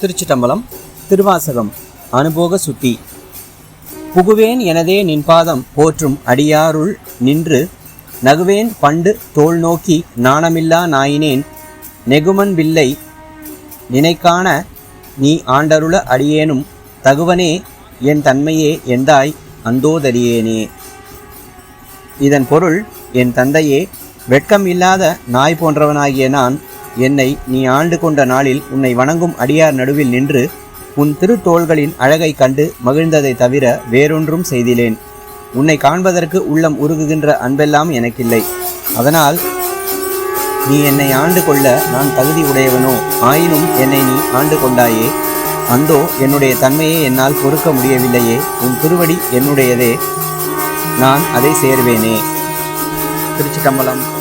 திருச்சிட்டம்பலம் திருவாசகம் அனுபோக சுத்தி புகுவேன் எனதே நின்பாதம் போற்றும் அடியாருள் நின்று நகுவேன் பண்டு தோள் நோக்கி நாணமில்லா நாயினேன் நெகுமன் வில்லை நினைக்கான நீ ஆண்டருள அடியேனும் தகுவனே என் தன்மையே எந்தாய் அந்தோதரியேனே. இதன் பொருள் என் தந்தையே வெட்கம் இல்லாத நாய் போன்றவனாகிய நான் என்னை நீ ஆண்டு கொண்ட நாளில் உன்னை வணங்கும் அடியார் நடுவில் நின்று உன் திருத்தோள்களின் அழகை கண்டு மகிழ்ந்ததை தவிர வேறொன்றும் செய்திலேன். உன்னை காண்பதற்கு உள்ளம் உருகுகின்ற அன்பெல்லாம் எனக்கில்லை. அதனால் நீ என்னை ஆண்டு கொள்ள நான் தகுதி உடையவனோ? ஆயினும் என்னை நீ ஆண்டு கொண்டாயே? அந்தோ என்னுடைய தன்மையை என்னால் பொறுக்க முடியவில்லையே. உன் திருவடி என்னுடையதே. நான் அதை சேர்வேனே. திருச்சிட்டம்பலம்